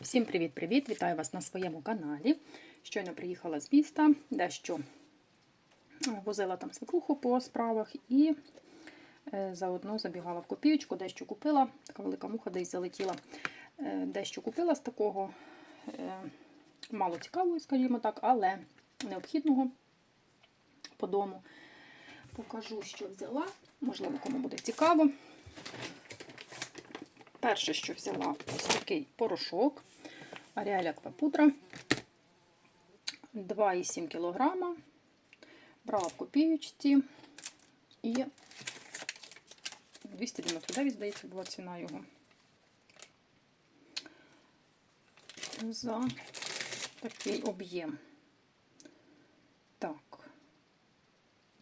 Всім привіт-привіт! Вітаю вас на своєму каналі. Щойно приїхала з міста, дещо е, возила там свекруху по справах і е, заодно забігала в копієчку, дещо купила. Така велика муха десь залетіла. Е, Дещо купила з такого мало цікавого, скажімо так, але необхідного по дому. Покажу, що взяла. Можливо, кому буде цікаво. Перше, що взяла, ось такий порошок Ariel Аквапудра 2,7 кг. Брала в копієчці і 299, здається, була ціна його. За такий об'єм. Так.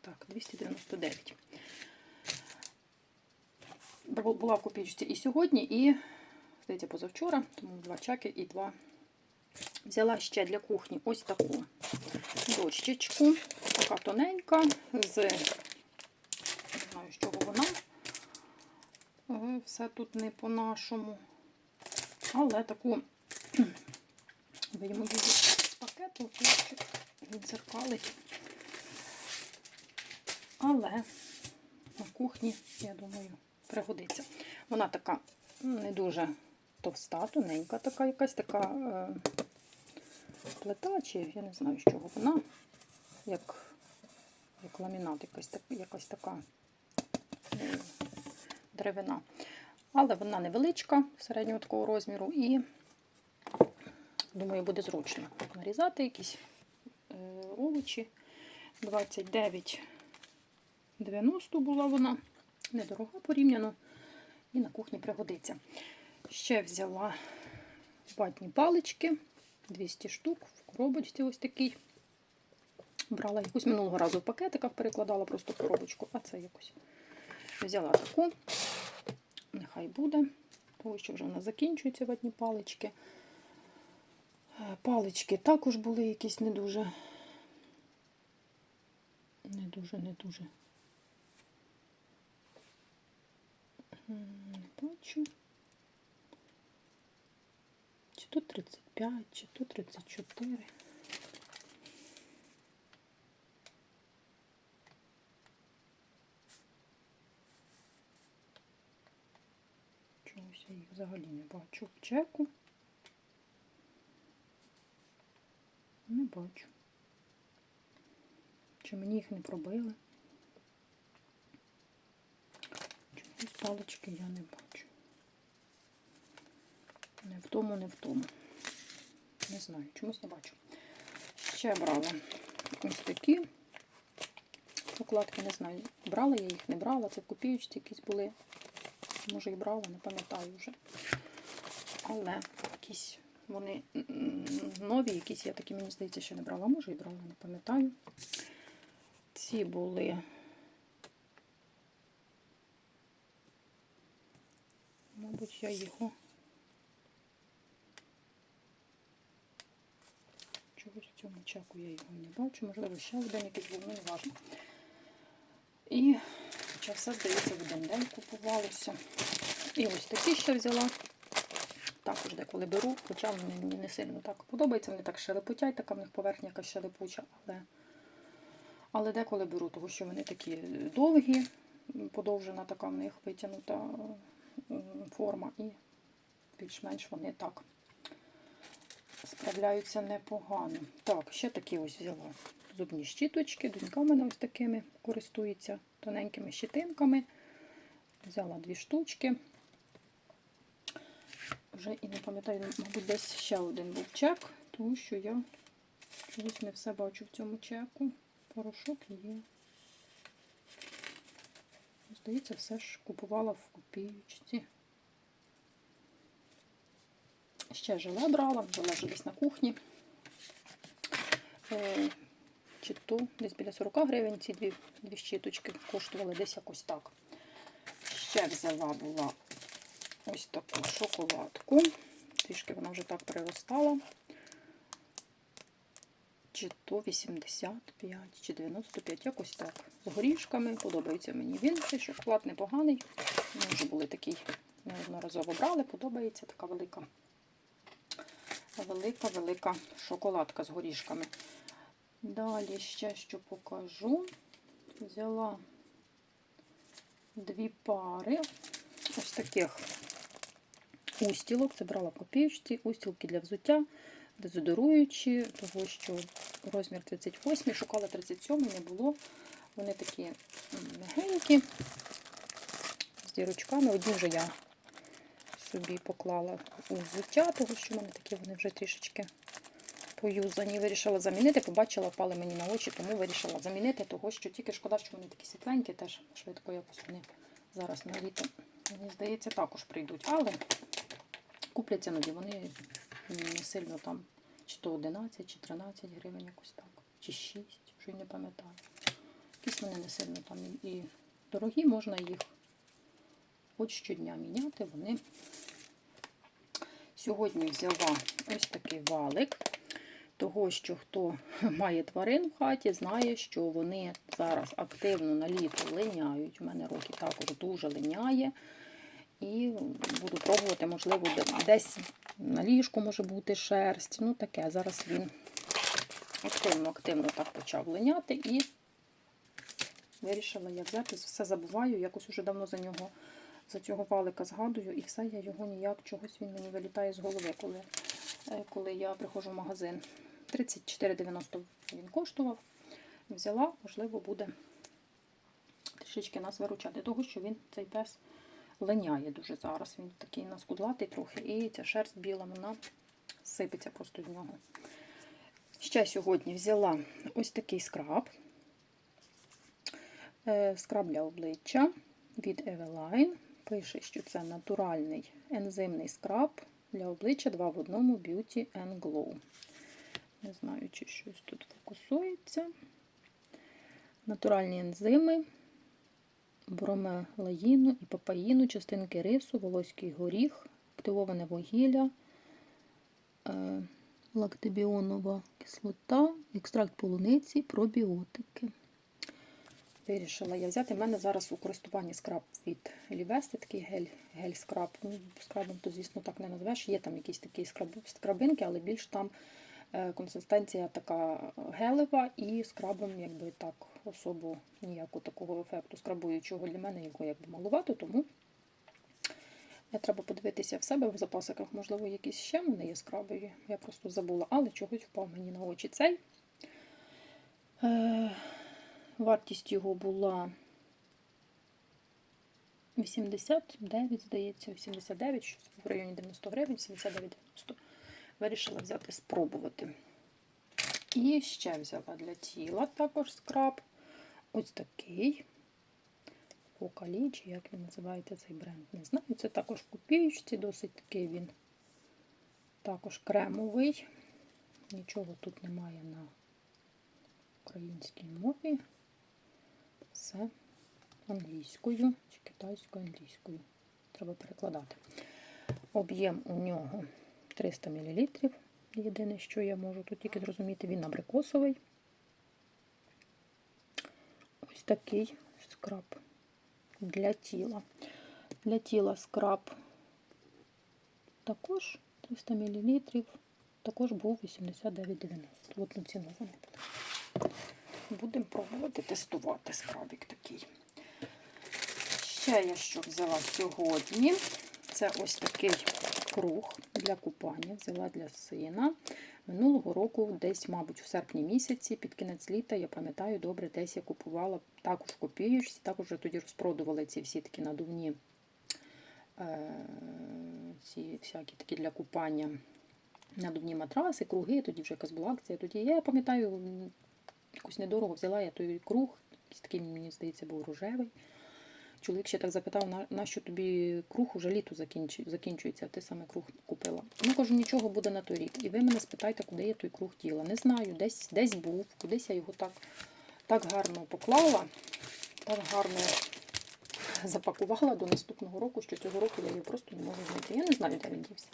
Так, 299 була в копійці і сьогодні, і, здається, позавчора, тому два чаки і два. Взяла ще для кухні ось таку дощечку, така тоненька, з не знаю, з чого вона. Все тут не по-нашому. Але таку вийму її з пакету, хлопчик відзеркалить. Але на кухні, я думаю, пригодиться. Вона така не дуже товста, тоненька, така якась така е, плита, чи я не знаю, з чого вона, як як ламінат, якась, так, якась така е, деревина. Але вона невеличка, середнього такого розміру, і, думаю, буде зручно нарізати якісь е, овочі. 29,90 була вона недорога порівняно, і на кухні пригодиться. Ще взяла ватні палички, 200 штук в коробочці ось такий. Брала якусь минулого разу в пакетиках, перекладала просто в коробочку, а це якось взяла таку. Нехай буде, тому що вже в нас закінчуються ватні палички. Е, палички також були якісь не дуже, не дуже, не дуже Не бачу. Чи тут 35, чи тут 34. Чогось я їх взагалі не бачу в чеку. Не бачу. Чи мені їх не пробили? Ось палички я не бачу. Не в тому, не в тому. Не знаю, чомусь не бачу. Ще брала ось такі укладки, не знаю. Брала я їх, не брала. Це в копіючці якісь були. Може і брала, не пам'ятаю вже. Але якісь вони нові, якісь я такі, мені здається, ще не брала. Може і брала, не пам'ятаю. Ці були Мабуть, я його чогось в цьому чаку я його не бачу, можливо, ще один якийсь був, ну, не важливо. І хоча все, здається, в один день купувалося. І ось такі ще взяла. Також деколи беру, хоча мені не сильно так подобається, вони так шелепотять, така в них поверхня якась шелепуча, але але деколи беру, тому що вони такі довгі, подовжена така в них витягнута форма, і більш-менш вони так справляються непогано. Так, ще такі ось взяла зубні щіточки. Донька в мене ось такими користується тоненькими щитинками. Взяла дві штучки. Вже і не пам'ятаю, мабуть, десь ще один був чек, тому що я чогось не все бачу в цьому чеку. Порошок є. Здається, все ж купувала в копійці. Ще желе брала, желе вже десь на кухні. Е, чи то десь біля 40 гривень ці дві, дві щіточки коштували десь якось так. Ще взяла була ось таку шоколадку. Трішки вона вже так приростала. Чи то 85, чи 95, якось так. З горішками. Подобається мені він. Цей шоколад непоганий. Ми вже були такий неодноразово брали, подобається така велика велика-велика шоколадка з горішками. Далі ще що покажу. Взяла дві пари ось таких устілок. Це брала в копіючці, устілки для взуття, дезодоруючі, того що розмір 38, шукала 37, не було. Вони такі м, м'ягенькі, з дірочками. Одні вже я собі поклала у взуття, того що в мене такі вони вже трішечки поюзані. Вирішила замінити, побачила, впали мені на очі, тому вирішила замінити, того що тільки шкода, що вони такі світленькі, теж швидко якось вони зараз на літо, мені здається, також прийдуть. Але купляться нові, вони не сильно там, чи то 11, чи 13 гривень, якось так, чи 6, вже й не пам'ятаю. Якісь вони не сильно там і дорогі, можна їх хоч щодня міняти. Вони сьогодні взяла ось такий валик. Того, що хто має тварин в хаті, знає, що вони зараз активно на літо линяють. У мене роки також дуже линяє. І буду пробувати, можливо, десь на ліжку може бути шерсть. Ну таке. Зараз він активно-активно так почав линяти і вирішила я взяти, все забуваю, якось уже давно за нього, за цього валика згадую, і все, я його ніяк, чогось він мені вилітає з голови, коли, е, коли я приходжу в магазин. 34,90 він коштував. Взяла, можливо, буде трішечки нас виручати. Того, що він цей пес линяє дуже зараз. Він такий наскудлатий трохи, і ця шерсть біла, вона сипеться просто з нього. Ще сьогодні взяла ось такий скраб. Е, Скраб для обличчя від Eveline. Пише, що це натуральний ензимний скраб для обличчя 2 в одному Beauty and Glow. Не знаю, чи щось тут фокусується. Натуральні ензими, бромелаїну і папаїну, частинки рису, волоський горіх, активоване вугілля, е, лактибіонова кислота, екстракт полуниці, пробіотики. Вирішила я взяти. У мене зараз у користуванні скраб від Лівести, такий гель, гель-скраб. Ну, скрабом то, звісно, так не назвеш. Є там якісь такі скраб, скрабинки, але більш там консистенція така гелева і скрабом якби так особо ніякого такого ефекту скрабуючого для мене його якби малувато, тому треба подивитися в себе в запасиках, можливо, якісь ще в мене є скрабові. Я просто забула, але чогось впав мені на очі цей. Е, Вартість його була 89, здається, 89, щось в районі 90 гривень, 79,90. Вирішила взяти, спробувати. І ще взяла для тіла також скраб. Ось такий. Фокалі, чи як він називається цей бренд, не знаю. Це також в копіючці, досить такий він також кремовий. Нічого тут немає на українській мові. Все англійською чи китайською англійською. Треба перекладати. Об'єм у нього 300 мл. Єдине, що я можу тут тільки зрозуміти, він абрикосовий. Ось такий скраб для тіла. Для тіла скраб також 300 мл. Також був 89,90. От на ціну вони були. Будемо пробувати тестувати скрабик такий. Ще я що взяла сьогодні. Це ось такий круг для купання. Взяла для сина. Минулого року, десь, мабуть, в серпні місяці, під кінець літа, я пам'ятаю, добре, десь я купувала також в копіючці, також тоді розпродували ці всі такі надувні е, ці всякі такі для купання надувні матраси, круги, тоді вже якась була акція. Тоді я пам'ятаю, якось недорого взяла я той круг, якийсь такий, мені здається, був рожевий. Чоловік ще так запитав, на, на що тобі круг уже літо закінчується, а ти саме круг купила. Ну, кажу, нічого буде на той рік. І ви мене спитайте, куди я той круг діла. Не знаю, десь, десь був, кудись я його так, так гарно поклала, так гарно запакувала до наступного року, що цього року я його просто не можу знайти. Я не знаю, де він дівся.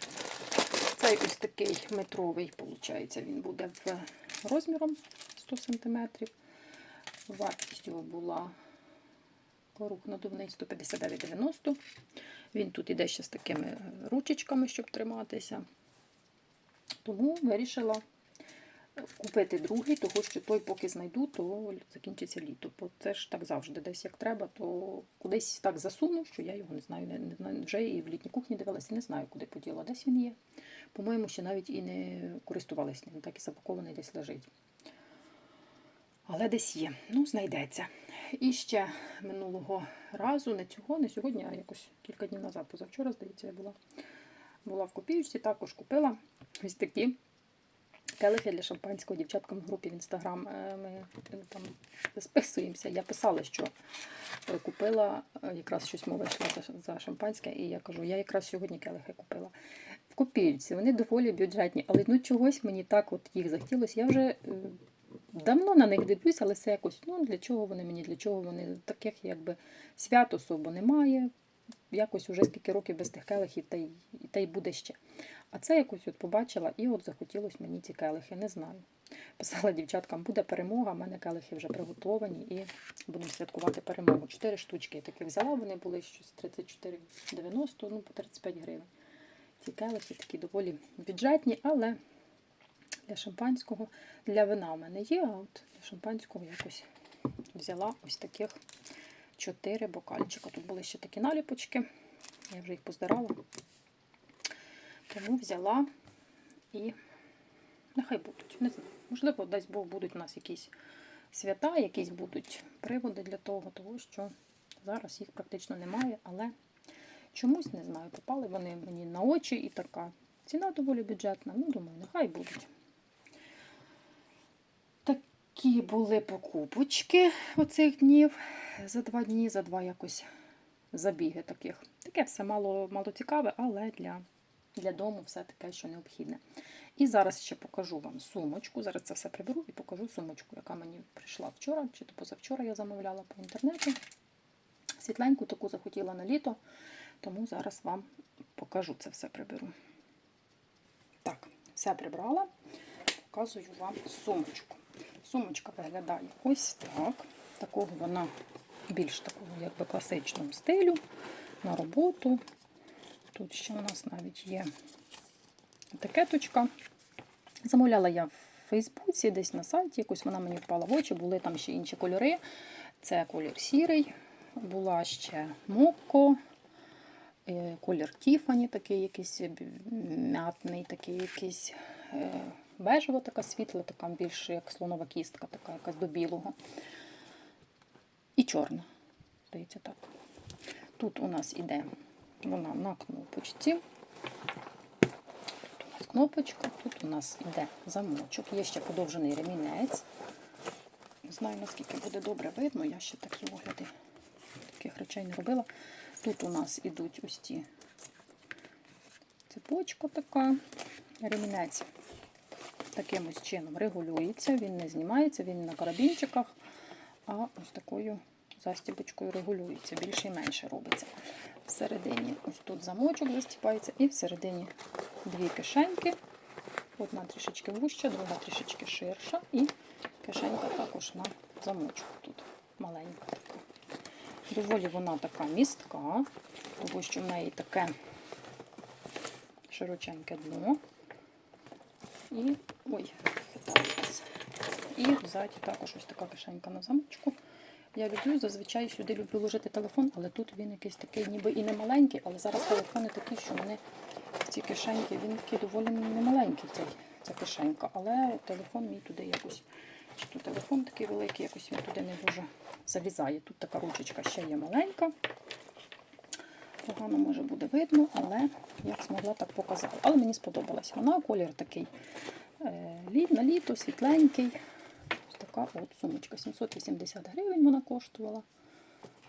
Цей ось такий метровий, виходить, він буде в розміром 100 см. Вартість його була круг надувний 159,90. Він тут іде ще з такими ручечками, щоб триматися. Тому вирішила купити другий, того що той, поки знайду, то закінчиться літо. Бо це ж так завжди, десь як треба, то кудись так засуну, що я його не знаю. Не, вже і в літній кухні дивилася, не знаю, куди поділа. Десь він є. По-моєму, ще навіть і не користувалися ним, так і запакований десь лежить. Але десь є, ну, знайдеться. І ще минулого разу, не цього, не сьогодні, а якось кілька днів назад, позавчора, здається, я була. Була в копіючці, також купила ось такі келихи для шампанського дівчаткам в групі в інстаграм. е, Ми там списуємося. Я писала, що е, купила е, якраз щось мова йшла за, шампанське, і я кажу, я якраз сьогодні келихи купила. В копійці вони доволі бюджетні, але ну чогось мені так от їх захотілося. Я вже е, давно на них дивлюсь, але все якось, ну для чого вони мені, для чого вони таких якби свят особо немає. Якось уже скільки років без тих келихів, та й, та й буде ще. А це якось от побачила, і от захотілося мені ці келихи, не знаю. Писала дівчаткам, буде перемога, в мене келихи вже приготовані і будемо святкувати перемогу. Чотири штучки я таки взяла, вони були щось 34,90, ну по 35 гривень. Ці келихи такі доволі бюджетні, але для шампанського, для вина в мене є, а от для шампанського якось взяла ось таких чотири бокальчика. Тут були ще такі наліпочки, я вже їх поздирала. Тому взяла і нехай будуть. Не знаю. Можливо, десь Бог будуть у нас якісь свята, якісь будуть приводи для того, того що зараз їх практично немає, але чомусь не знаю, попали вони мені на очі і така. Ціна доволі бюджетна. Ну, думаю, нехай будуть. Такі були покупочки оцих днів за два дні, за два якось забіги таких. Таке все мало, мало цікаве, але для, для дому все таке, що необхідне. І зараз ще покажу вам сумочку. Зараз це все приберу і покажу сумочку, яка мені прийшла вчора, чи то позавчора я замовляла по інтернету. Світленьку таку захотіла на літо, тому зараз вам покажу це все приберу. Так, все прибрала. Показую вам сумочку. Сумочка виглядає ось так. Такого вона більш такого, якби класичного стилю на роботу. Тут ще у нас навіть є етикеточка. Замовляла я в Фейсбуці, десь на сайті, якось вона мені впала в очі, були там ще інші кольори. Це колір сірий, була ще мокко, е, колір Тіфані, такий якийсь м'ятний, такий якийсь е, бежева, така світла, така більш як слонова кістка, така якась до білого. І чорна. Здається, так. Тут у нас іде вона на кнопочці. Тут у нас кнопочка, тут у нас йде замочок. Є ще подовжений ремінець. Не знаю, наскільки буде добре видно, я ще такі огляди таких речей не робила. Тут у нас ідуть ось ці цепочка така, ремінець таким ось чином регулюється, він не знімається, він на карабінчиках, а ось такою застібочкою регулюється, більше і менше робиться. Всередині ось тут замочок застіпається, і всередині дві кишеньки. Одна трішечки вуща, друга трішечки ширша, і кишенька також на замочку тут маленька. Доволі вона така містка, тому що в неї таке широченьке дно. І ой. І ззаді також ось така кишенька на замочку. Я люблю, зазвичай сюди люблю ложити телефон, але тут він якийсь такий, ніби і не маленький, але зараз телефони такі, що вони в ці кишеньки, він такий доволі немаленький, цей, ця кишенька. Але телефон мій туди якось, чи то телефон такий великий, якось він туди не дуже залізає. Тут така ручечка ще є маленька. Погано може буде видно, але як змогла, так показала. Але мені сподобалась вона, колір такий на літо, світленький. Ось така от сумочка. 780 гривень вона коштувала.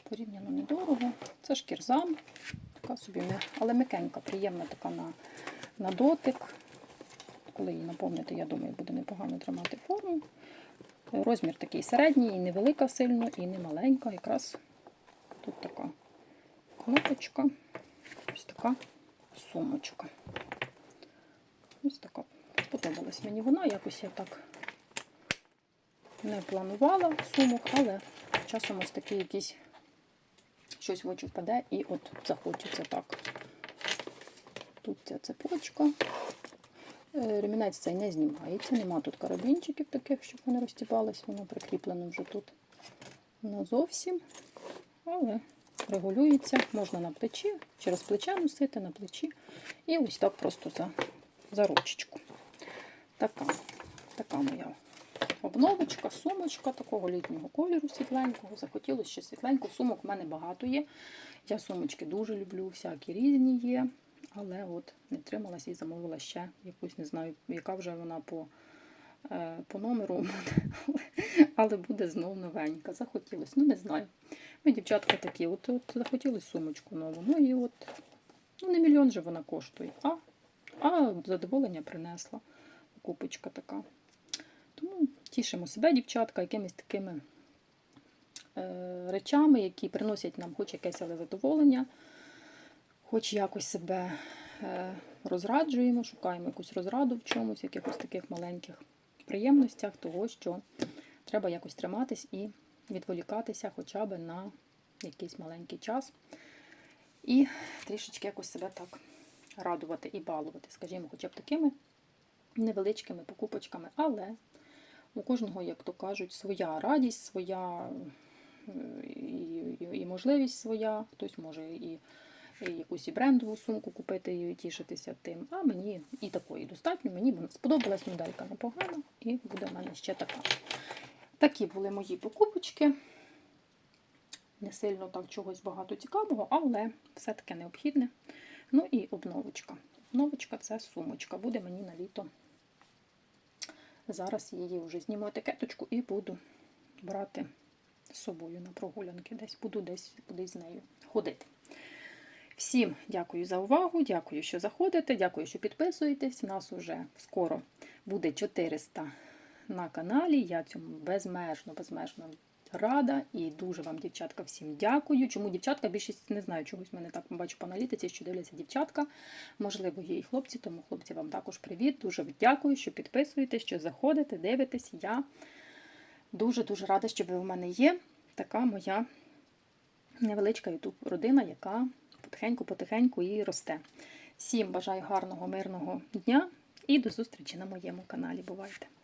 Порівняно недорого. Це шкірзам, така собі, але м'якенька, приємна така на, на дотик. Коли її наповнити, я думаю, буде непогано тримати форму. Розмір такий середній, і невелика сильно, і не маленька. Якраз тут така кнопочка. Ось така сумочка. Ось така. Сподобалась мені вона. Якось я так не планувала сумок, але часом ось такий якийсь щось в очі впаде і от захочеться так. Тут ця цепочка. Е, Ремінець цей не знімається, нема тут карабінчиків таких, щоб вони розтібались, воно прикріплено вже тут назовсім. Але регулюється, можна на плечі, через плече носити, на плечі. І ось так просто за, за ручечку. Така, така моя обновочка, сумочка такого літнього кольору світленького. Захотілося ще світленького. Сумок в мене багато є. Я сумочки дуже люблю, всякі різні є. Але от не трималась і замовила ще якусь, не знаю, яка вже вона по, е, по номеру буде, але буде знов новенька. Захотілося. Ну, не знаю. Ми, дівчатка, такі, от, от захотілося сумочку нову. Ну і от, ну не мільйон же вона коштує, а, а задоволення принесла. Купочка така. Тому тішимо себе, дівчатка, якимись такими е, речами, які приносять нам хоч якесь але задоволення, хоч якось себе е, розраджуємо, шукаємо якусь розраду в чомусь, якихось таких маленьких приємностях, того, що треба якось триматись і відволікатися хоча б на якийсь маленький час. І трішечки якось себе так радувати і балувати, скажімо, хоча б такими невеличкими покупочками, але у кожного, як то кажуть, своя радість, своя е, і, і, і можливість своя. Хтось може і, і якусь і брендову сумку купити і тішитися тим. А мені і такої достатньо. Мені сподобалась моделька непогана, і буде в мене ще така. Такі були мої покупочки. Не сильно так чогось багато цікавого, але все-таки необхідне. Ну і обновочка. Обновочка це сумочка. Буде мені на літо. Зараз її вже зніму етикеточку і буду брати з собою на прогулянки. Десь буду десь кудись з нею ходити. Всім дякую за увагу, дякую, що заходите, дякую, що підписуєтесь. У нас уже скоро буде 400 на каналі. Я цьому безмежно, безмежно рада і дуже вам, дівчатка, всім дякую. Чому дівчатка? Більшість не знаю, чогось мене так бачу по аналітиці, що дивляться дівчатка. Можливо, є і хлопці, тому хлопці вам також привіт. Дуже дякую, що підписуєтесь, що заходите, дивитесь. Я дуже-дуже рада, що ви в мене є. Така моя невеличка ютуб родина, яка потихеньку-потихеньку і росте. Всім бажаю гарного, мирного дня і до зустрічі на моєму каналі. Бувайте!